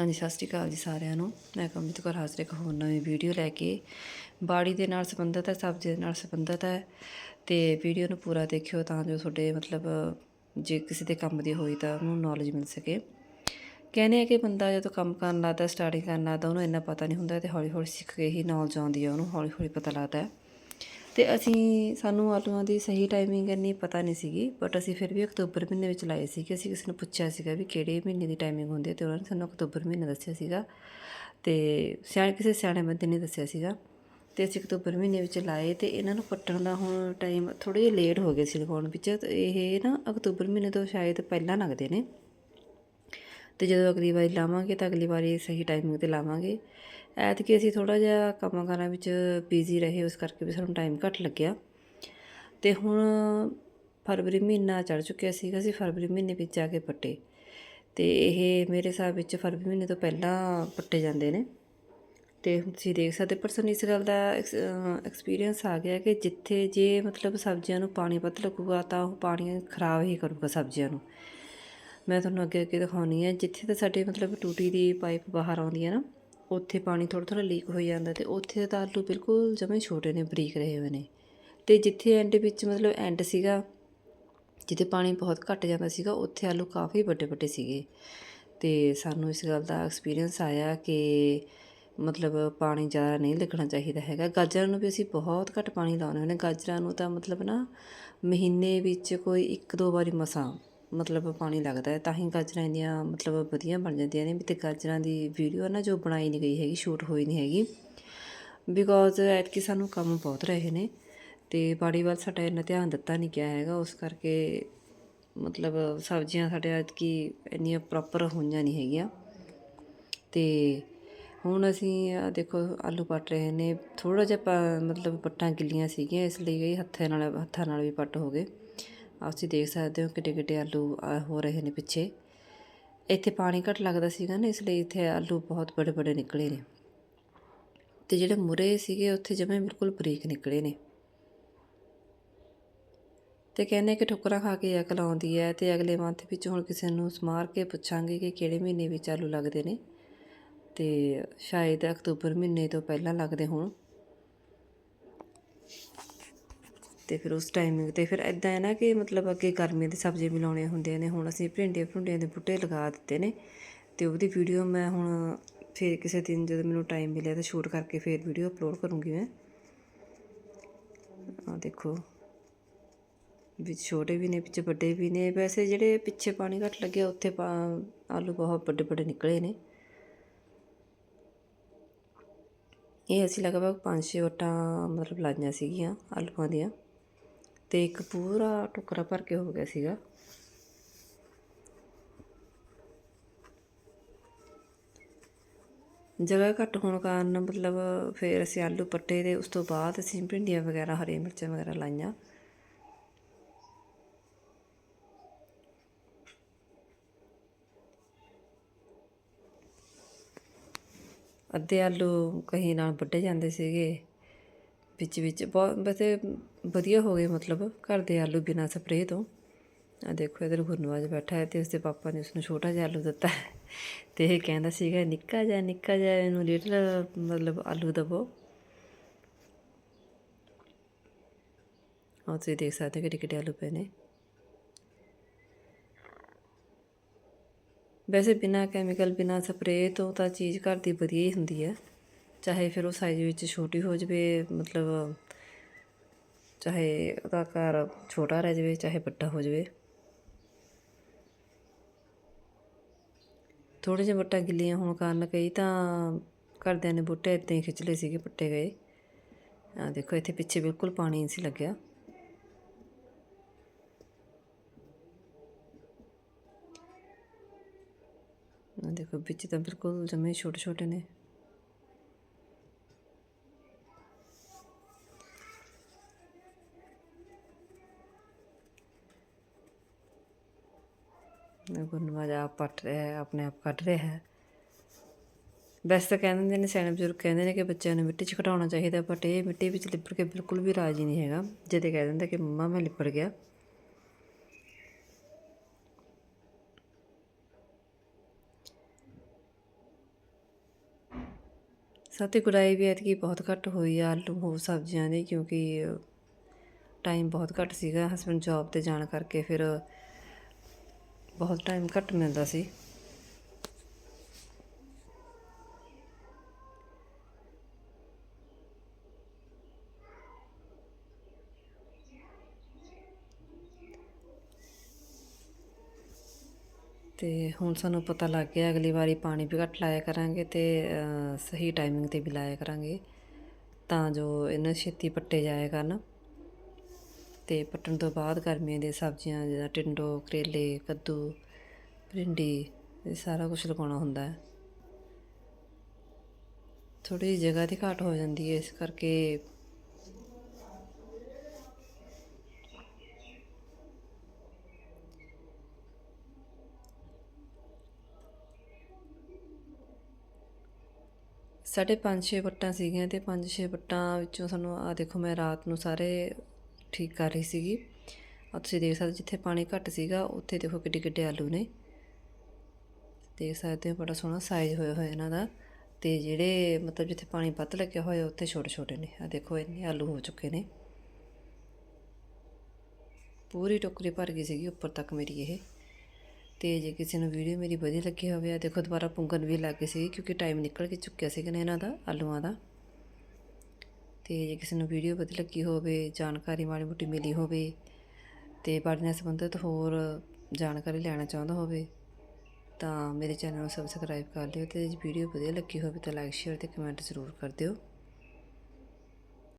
ਹਾਂਜੀ, ਸਤਿ ਸ਼੍ਰੀ ਅਕਾਲ ਜੀ ਸਾਰਿਆਂ ਨੂੰ। ਮੈਂ ਕਮਿਤ ਕੌਰ, ਹਾਜ਼ਰ ਇੱਕ ਹੋਰ ਨਵੀਂ ਵੀਡੀਓ ਲੈ ਕੇ ਬਾੜੀ ਦੇ ਨਾਲ ਸੰਬੰਧਿਤ ਹੈ, ਸਬਜ਼ੀ ਦੇ ਨਾਲ ਸੰਬੰਧਿਤ ਹੈ ਤੇ ਵੀਡੀਓ ਨੂੰ ਪੂਰਾ ਦੇਖਿਓ ਤਾਂ ਜੋ ਤੁਹਾਡੇ ਮਤਲਬ ਜੇ ਕਿਸੇ ਦੇ ਕੰਮ ਦੀ ਹੋਈ ਤਾਂ ਉਹਨੂੰ ਨੌਲੇਜ ਮਿਲ ਸਕੇ। ਕਹਿੰਦੇ ਆ ਕਿ ਬੰਦਾ ਜਦੋਂ ਕੰਮ ਕਰਨ ਲੱਗਦਾ ਸਟਾਰਟਿੰਗ ਕਰਨ ਲੱਗਦਾ, ਉਹਨੂੰ ਇੰਨਾ ਪਤਾ ਨਹੀਂ ਹੁੰਦਾ ਤੇ ਹੌਲੀ ਹੌਲੀ ਸਿੱਖ ਕੇ ਹੀ ਨੌਲੇਜ ਆਉਂਦੀ ਹੈ ਉਹਨੂੰ ਹੌਲੀ ਹੌਲੀ ਪਤਾ ਲੱਗਦਾ ਹੈ। ਤੇ ਅਸੀਂ ਸਾਨੂੰ ਆਲੂਆਂ ਦੀ ਸਹੀ ਟਾਈਮਿੰਗ ਇੰਨੀ ਪਤਾ ਨਹੀਂ ਸੀਗੀ ਬਟ ਅਸੀਂ ਫਿਰ ਵੀ ਅਕਤੂਬਰ ਮਹੀਨੇ ਵਿੱਚ ਲਾਏ ਸੀ ਕਿ ਅਸੀਂ ਕਿਸੇ ਨੂੰ ਪੁੱਛਿਆ ਸੀਗਾ ਵੀ ਕਿਹੜੇ ਮਹੀਨੇ ਦੀ ਟਾਈਮਿੰਗ ਹੁੰਦੀ ਹੈ ਤੇ ਉਹਨਾਂ ਨੇ ਸਾਨੂੰ ਅਕਤੂਬਰ ਮਹੀਨਾ ਦੱਸਿਆ ਸੀਗਾ ਤੇ ਸਿਆਣੇ, ਕਿਸੇ ਸਿਆਣੇ ਬੰਦੇ ਨੇ ਦੱਸਿਆ ਸੀਗਾ ਤੇ ਅਸੀਂ ਅਕਤੂਬਰ ਮਹੀਨੇ ਵਿੱਚ ਲਾਏ ਤੇ ਇਹਨਾਂ ਨੂੰ ਪੱਟਣ ਦਾ ਹੁਣ ਟਾਈਮ ਥੋੜੇ ਜਿਹਾ ਲੇਟ ਹੋ ਗਏ ਸੀ ਲਗਾਉਣ ਵਿੱਚ, ਤੇ ਇਹ ਨਾ ਅਕਤੂਬਰ ਮਹੀਨੇ ਤੋਂ ਸ਼ਾਇਦ ਪਹਿਲਾਂ ਲੱਗਦੇ ਨੇ। ਤੇ ਜਦੋਂ ਅਗਲੀ ਵਾਰੀ ਲਾਵਾਂਗੇ ਤਾਂ ਅਗਲੀ ਵਾਰੀ ਸਹੀ ਟਾਈਮਿੰਗ ਤੇ ਲਾਵਾਂਗੇ। ਐਤਕੀ ਅਸੀਂ ਥੋੜਾ ਜਿਹਾ ਕੰਮਾਂ ਕਾਰਾਂ ਵਿੱਚ ਬਿਜ਼ੀ ਰਹੇ, ਉਸ ਕਰਕੇ ਵੀ ਸਾਨੂੰ ਟਾਈਮ ਘੱਟ ਲੱਗਿਆ। ਤੇ ਹੁਣ ਫਰਵਰੀ ਮਹੀਨਾ ਚੜ ਚੁੱਕਿਆ ਸੀਗਾ, ਅਸੀਂ ਫਰਵਰੀ ਮਹੀਨੇ ਵਿੱਚ ਜਾ ਕੇ ਪੱਟੇ। ਤੇ ਇਹ ਮੇਰੇ ਹਿਸਾਬ ਵਿੱਚ ਫਰਵਰੀ ਮਹੀਨੇ ਤੋਂ ਪਹਿਲਾਂ ਪੱਟੇ ਜਾਂਦੇ ਨੇ। ਤੇ ਹੁਣ ਤੁਸੀਂ ਦੇਖ ਸਕਦੇ ਪਰ ਸਾਨੂੰ ਇਸ ਗੱਲ ਦਾ ਐਕਸਪੀਰੀਅੰਸ ਆ ਗਿਆ ਕਿ ਜਿੱਥੇ ਜੇ ਮਤਲਬ ਸਬਜ਼ੀਆਂ ਨੂੰ ਪਾਣੀ ਵੱਧ ਲੱਗੂਗਾ, ਤਾਂ ਉਹ ਪਾਣੀ ਖਰਾਬ ਹੀ ਕਰੂਗਾ ਸਬਜ਼ੀਆਂ ਨੂੰ। ਮੈਂ ਤੁਹਾਨੂੰ ਅੱਗੇ ਅੱਗੇ ਦਿਖਾਉਣੀ ਹੈ ਜਿੱਥੇ ਤਾਂ ਸਾਡੇ ਮਤਲਬ ਟੂਟੀ ਦੀ ਪਾਈਪ ਬਾਹਰ ਆਉਂਦੀ ਹੈ ਨਾ ਉੱਥੇ ਪਾਣੀ ਥੋੜਾ ਥੋੜਾ ਲੀਕ ਹੋਈ ਜਾਂਦਾ ਤੇ ਉੱਥੇ ਤਾਂ ਆਲੂ ਬਿਲਕੁਲ ਜਮੇ ਛੋਟੇ ਨੇ, ਬਰੀਕ ਰਹੇ ਹੋਏ ਨੇ। ਤੇ ਜਿੱਥੇ ਐਂਡ ਵਿੱਚ ਮਤਲਬ ਐਂਡ ਸੀਗਾ, ਜਿੱਥੇ ਪਾਣੀ ਬਹੁਤ ਘੱਟ ਜਾਂਦਾ ਸੀਗਾ, ਉੱਥੇ ਆਲੂ ਕਾਫੀ ਵੱਡੇ ਵੱਡੇ ਸੀਗੇ। ਤੇ ਸਾਨੂੰ ਇਸ ਗੱਲ ਦਾ ਐਕਸਪੀਰੀਅੰਸ ਆਇਆ ਕਿ ਮਤਲਬ ਪਾਣੀ ਜ਼ਿਆਦਾ ਨਹੀਂ ਲੱਗਣਾ ਚਾਹੀਦਾ ਹੈਗਾ। ਗਾਜਰਾਂ ਨੂੰ ਵੀ ਅਸੀਂ ਬਹੁਤ ਘੱਟ ਪਾਣੀ ਲਾਉਂਦੇ ਹੁੰਦੇ ਗਾਜਰਾਂ ਨੂੰ ਤਾਂ ਮਤਲਬ ਨਾ ਮਹੀਨੇ ਵਿੱਚ ਕੋਈ ਇੱਕ ਦੋ ਵਾਰੀ ਮਸਾਂ ਮਤਲਬ ਪਾਣੀ ਲੱਗਦਾ ਹੈ, ਤਾਂ ਹੀ ਗਾਜਰਾਂ ਇੰਨੀਆਂ ਮਤਲਬ ਵਧੀਆ ਬਣ ਜਾਂਦੀਆਂ ਨੇ। ਵੀ ਤੇ ਗਾਜਰਾਂ ਦੀ ਵੀਡੀਓ ਨਾ ਜੋ ਬਣਾਈ ਨਹੀਂ ਗਈ ਹੈਗੀ ਸ਼ੂਟ ਹੋਈ ਨਹੀਂ ਹੈਗੀ। ਬਿਕੋਜ਼ ਐਤਕੀ ਸਾਨੂੰ ਕੰਮ ਬਹੁਤ ਰਹੇ ਨੇ ਤੇ ਬਾੜੀ ਵੱਲ ਸਾਡਾ ਇੰਨਾ ਧਿਆਨ ਦਿੱਤਾ ਨਹੀਂ ਗਿਆ ਹੈਗਾ, ਉਸ ਕਰਕੇ ਮਤਲਬ ਸਬਜ਼ੀਆਂ ਸਾਡੇ ਐਤਕੀ ਇੰਨੀਆਂ ਪ੍ਰੋਪਰ ਹੋਈਆਂ ਨਹੀਂ ਹੈਗੀਆਂ। ਤੇ ਹੁਣ ਅਸੀਂ ਆਹ ਦੇਖੋ, ਆਲੂ ਪੱਟ ਰਹੇ ਨੇ ਥੋੜਾ ਜਿਹਾ ਪ- ਮਤਲਬ ਪੱਟਾਂ ਗਿੱਲੀਆਂ ਸੀਗੀਆਂ, ਇਸ ਲਈ ਇਹ ਹੱਥਾਂ ਨਾਲ ਹੱਥਾਂ ਨਾਲ ਵੀ ਪੱਟ ਹੋ ਗਏ। ਆਹ ਤੁਸੀਂ ਦੇਖ ਸਕਦੇ ਹੋ ਕਿੱਡੇ ਕਿੱਡੇ ਆਲੂ ਹੋ ਰਹੇ ਨੇ ਪਿੱਛੇ। ਇੱਥੇ ਪਾਣੀ ਘੱਟ ਲੱਗਦਾ ਸੀਗਾ ਨਾ, ਇਸ ਲਈ ਇੱਥੇ ਆਲੂ ਬਹੁਤ ਬੜੇ ਬੜੇ ਨਿਕਲੇ ਨੇ। ਤੇ ਜਿਹੜੇ ਮੁਰੇ ਸੀਗੇ, ਉੱਥੇ ਜਮੇ ਬਿਲਕੁਲ ਬਰੀਕ ਨਿਕਲੇ ਨੇ। ਤੇ ਕਹਿੰਦੇ ਕਿ ਠੋਕਰਾਂ ਖਾ ਕੇ ਅਕਲ ਆਉਂਦੀ ਹੈ ਤੇ ਅਗਲੇ ਮੰਥ ਵਿੱਚ ਹੁਣ ਕਿਸੇ ਨੂੰ ਸਮਾਰ ਕੇ ਪੁੱਛਾਂਗੇ ਕਿ ਕਿਹੜੇ ਮਹੀਨੇ ਵਿੱਚ ਆਲੂ ਲੱਗਦੇ ਨੇ। ਤੇ ਸ਼ਾਇਦ ਅਕਤੂਬਰ ਮਹੀਨੇ ਤੋਂ ਪਹਿਲਾਂ ਲੱਗਦੇ ਹੋਣ। ਤੇ ਫਿਰ ਉਸ ਟਾਈਮਿੰਗ ਤੇ ਫਿਰ ਐਦਾਂ ਹੈ ਨਾ ਕਿ ਮਤਲਬ ਅੱਗੇ ਗਰਮੀਆਂ ਦੀ ਸਬਜ਼ੀ ਵੀ ਲਾਉਣੀਆਂ ਹੁੰਦੀਆਂ ਨੇ, ਹੁਣ ਅਸੀਂ ਭਿੰਡੀਆਂ ਭੁੰਡੀਆਂ ਦੇ ਬੂਟੇ ਲਗਾ ਦਿੱਤੇ ਨੇ ਤੇ ਉਹਦੀ ਵੀਡੀਓ ਮੈਂ ਹੁਣ ਫਿਰ ਕਿਸੇ ਦਿਨ ਜਦੋਂ ਮੈਨੂੰ ਟਾਈਮ ਮਿਲਿਆ ਤਾਂ ਸ਼ੂਟ ਕਰਕੇ ਫਿਰ ਵੀਡੀਓ ਅਪਲੋਡ ਕਰੂੰਗੀ ਮੈਂ। ਆ ਦੇਖੋ, ਵਿੱਚ ਛੋਟੇ ਵੀ ਨੇ ਵਿੱਚ ਵੱਡੇ ਵੀ ਨੇ, ਵੈਸੇ ਜਿਹੜੇ ਪਿੱਛੇ ਪਾਣੀ ਘੱਟ ਲੱਗਿਆ ਉੱਥੇ ਪਾ- ਆਲੂ ਬਹੁਤ ਵੱਡੇ ਵੱਡੇ ਨਿਕਲੇ ਨੇ। ਇਹ ਅਸੀਂ ਲਗਭਗ ਪੰਜ ਛੇ ਵਟਾਂ ਮਤਲਬ ਲਾਈਆਂ ਸੀਗੀਆਂ ਆਲੂਆਂ ਦੀਆਂ। ਤੇ ਇੱਕ ਪੂਰਾ ਟੁਕੜਾ ਭਰ ਕੇ ਹੋ ਗਿਆ ਸੀਗਾ। ਜਗ੍ਹਾ ਘੱਟ ਹੋਣ ਕਾਰਨ ਮਤਲਬ ਫਿਰ ਅਸੀਂ ਆਲੂ ਪੱਟੇ ਤੇ ਉਸ ਤੋਂ ਬਾਅਦ ਅਸੀਂ ਭਿੰਡੀਆਂ ਵਗੈਰਾ, ਹਰੀਆਂ ਮਿਰਚਾਂ ਵਗੈਰਾ ਲਾਈਆਂ। ਅੱਧੇ ਆਲੂ ਕਹੀ ਨਾਲ ਵੱਢੇ ਜਾਂਦੇ ਸੀਗੇ। ਵਿੱਚ ਵਿੱਚ ਬਹੁਤ ਵੈਸੇ ਵਧੀਆ ਹੋ ਗਏ ਮਤਲਬ ਘਰ ਦੇ ਆਲੂ ਬਿਨਾਂ ਸਪਰੇਅ ਤੋਂ। ਆ ਦੇਖੋ ਇਧਰ ਗੁਰਨਵਾਜ ਬੈਠਾ ਹੈ ਤੇ ਉਸਦੇ ਪਾਪਾ ਨੇ ਉਸਨੂੰ ਛੋਟਾ ਜਿਹਾ ਆਲੂ ਦਿੱਤਾ ਹੈ। ਤੇ ਇਹ ਕਹਿੰਦਾ ਸੀਗਾ, ਨਿੱਕਾ ਜਿਹਾ ਨਿੱਕਾ ਜਿਹਾ, ਇਹਨੂੰ ਲਿਟਲ ਮਤਲਬ ਆਲੂ ਦਵੋ। ਆਹ ਤੁਸੀਂ ਦੇਖ ਸਕਦੇ ਹੋ ਕਿ ਕਿਹੜੇ ਆਲੂ ਪਏ ਨੇ। ਵੈਸੇ ਬਿਨਾ ਕੈਮੀਕਲ ਬਿਨਾ ਸਪਰੇਅ ਤੋਂ ਤਾਂ ਚੀਜ਼ ਘਰ ਦੀ ਵਧੀਆ ਹੀ ਹੁੰਦੀ ਹੈ। ਚਾਹੇ ਫਿਰ ਉਹ ਸਾਈਜ਼ ਵਿੱਚ ਛੋਟੀ ਹੋ ਜਾਵੇ, ਮਤਲਬ ਚਾਹੇ ਉਹਦਾ ਘਰ ਛੋਟਾ ਰਹਿ ਜਾਵੇ, ਚਾਹੇ ਵੱਡਾ ਹੋ ਜਾਵੇ। ਥੋੜੇ ਜਿਹੇ ਵੱਟਾਂ ਗਿੱਲੀਆਂ ਹੋਣ ਕਾਰਨ ਕਈ ਤਾਂ ਘਰਦਿਆਂ ਨੇ ਬੂਟੇ ਇੱਦਾਂ ਹੀ ਖਿੱਚ ਲਏ ਸੀਗੇ, ਪੱਟੇ ਗਏ। ਆ ਦੇਖੋ, ਇੱਥੇ ਪਿੱਛੇ ਬਿਲਕੁਲ ਪਾਣੀ ਸੀ ਲੱਗਿਆ। ਆ ਦੇਖੋ, ਵਿੱਚ ਤਾਂ ਬਿਲਕੁਲ ਜਮੇ ਛੋਟੇ ਛੋਟੇ ਨੇ। ਗੁਰਨਵਾਜ ਆਪ ਪੱਟ ਰਿਹਾ ਹੈ, ਆਪਣੇ ਆਪ ਕੱਢ ਰਿਹਾ ਹੈ। ਵੈਸੇ ਤਾਂ ਕਹਿੰਦੇ ਹੁੰਦੇ ਨੇ, ਸਿਆਣੇ ਬਜ਼ੁਰਗ ਕਹਿੰਦੇ ਨੇ ਕਿ ਬੱਚਿਆਂ ਨੂੰ ਮਿੱਟੀ 'ਚ ਘਟਾਉਣਾ ਚਾਹੀਦਾ ਬਟ ਇਹ ਮਿੱਟੀ ਵਿੱਚ ਲਿਪੜ ਕੇ ਬਿਲਕੁਲ ਵੀ ਰਾਜੀ ਨਹੀਂ ਹੈਗਾ। ਜਦੇ ਕਹਿ ਦਿੰਦਾ ਕਿ ਮੰਮਾ ਮੈਂ ਲਿਪੜ ਗਿਆ। ਸਾਥੀ ਗੁਡਾਈ ਵੀ ਐਤਕੀ ਬਹੁਤ ਘੱਟ ਹੋਈ ਆ, ਆਲੂ ਹੋਰ ਸਬਜ਼ੀਆਂ ਦੀ, ਕਿਉਂਕਿ ਟਾਈਮ ਬਹੁਤ ਘੱਟ ਸੀਗਾ। ਹਸਬੰਡ ਜੌਬ ਤੇ ਜਾਣ ਕਰਕੇ ਫਿਰ ਬਹੁਤ ਟਾਈਮ ਘੱਟ ਮਿਲਦਾ ਸੀ। ਤੇ ਹੁਣ ਸਾਨੂੰ ਪਤਾ ਲੱਗ ਗਿਆ ਅਗਲੀ ਵਾਰੀ ਪਾਣੀ ਵੀ ਘੱਟ ਲਾਇਆ ਕਰਾਂਗੇ ਤੇ ਸਹੀ ਟਾਈਮਿੰਗ ਤੇ ਵੀ ਲਾਇਆ ਕਰਾਂਗੇ। ਤਾਂ ਜੋ ਇਹਨਾਂ ਛੇਤੀ ਪੱਟੇ ਜਾਇਆ ਕਰਨ। ਤੇ ਪੱਟਣ ਤੋਂ ਬਾਅਦ ਗਰਮੀਆਂ ਦੀਆਂ ਸਬਜ਼ੀਆਂ ਜਿੱਦਾਂ ਟਿੰਡੋ, ਕਰੇਲੇ, ਕੱਦੂ, ਭਿੰਡੀ, ਇਹ ਸਾਰਾ ਕੁਝ ਲਗਾਉਣਾ ਹੁੰਦਾ ਹੈ। ਥੋੜੀ ਜਗ੍ਹਾ ਦੀ ਘਾਟ ਹੋ ਜਾਂਦੀ ਹੈ, ਇਸ ਕਰਕੇ ਸਾਡੇ ਪੰਜ ਛੇ ਵੱਟਾਂ ਸੀਗੀਆਂ ਤੇ ਪੰਜ ਛੇ ਵੱਟਾਂ ਵਿੱਚੋਂ ਸਾਨੂੰ ਆ ਦੇਖੋ ਮੈਂ ਰਾਤ ਨੂੰ ਸਾਰੇ ਠੀਕ ਕਰ ਰਹੀ ਸੀਗੀ। ਆ ਤੁਸੀਂ ਦੇਖ ਸਕਦੇ ਜਿੱਥੇ ਪਾਣੀ ਘੱਟ ਸੀਗਾ, ਉੱਥੇ ਦੇਖੋ ਕਿੱਡੇ ਕਿੱਡੇ ਆਲੂ ਨੇ। ਦੇਖ ਸਕਦੇ ਹੋ ਬੜਾ ਸੋਹਣਾ ਸਾਈਜ਼ ਹੋਇਆ ਹੋਇਆ ਇਹਨਾਂ ਦਾ। ਤੇ ਜਿਹੜੇ ਮਤਲਬ ਜਿੱਥੇ ਪਾਣੀ ਵੱਧ ਲੱਗਿਆ ਹੋਇਆ, ਉੱਥੇ ਛੋਟੇ ਛੋਟੇ ਨੇ। ਆ ਦੇਖੋ, ਇੰਨੇ ਆਲੂ ਹੋ ਚੁੱਕੇ ਨੇ। ਪੂਰੀ ਟੋਕਰੀ ਭਰ ਗਈ ਸੀਗੀ ਉੱਪਰ ਤੱਕ ਮੇਰੀ ਇਹ। ਤੇ ਜੇ ਕਿਸੇ ਨੂੰ ਵੀਡੀਓ ਮੇਰੀ ਵਧੀਆ ਲੱਗੀ ਹੋਵੇ ਆ ਦੇਖੋ ਦੁਬਾਰਾ ਪੁੰਗਣ ਵੀ ਲੱਗ ਗਈ ਸੀ ਕਿਉਂਕਿ ਟਾਈਮ ਨਿਕਲ ਕੇ ਚੁੱਕਿਆ ਸੀਗਾ ਨਾ ਇਹਨਾਂ ਦਾ, ਆਲੂਆਂ ਦਾ। ਤੇ ਜੇ ਕਿਸੇ ਨੂੰ ਵੀਡੀਓ ਵਧੀਆ ਲੱਗੀ ਹੋਵੇ, ਜਾਣਕਾਰੀ ਮਾੜੀ ਮੋਟੀ ਮਿਲੀ ਹੋਵੇ ਤੇ ਬਾੜੀ ਨਾਲ ਸੰਬੰਧਿਤ ਹੋਰ ਜਾਣਕਾਰੀ ਲੈਣਾ ਚਾਹੁੰਦਾ ਹੋਵੇ, ਤਾਂ ਮੇਰੇ ਚੈਨਲ ਨੂੰ ਸਬਸਕ੍ਰਾਈਬ ਕਰ ਲਿਓ ਤੇ ਜੇ ਵੀਡੀਓ ਵਧੀਆ ਲੱਗੀ ਹੋਵੇ ਤਾਂ ਲਾਈਕ ਸ਼ੇਅਰ ਤੇ ਕਮੈਂਟ ਜ਼ਰੂਰ ਕਰ ਦਿਓ।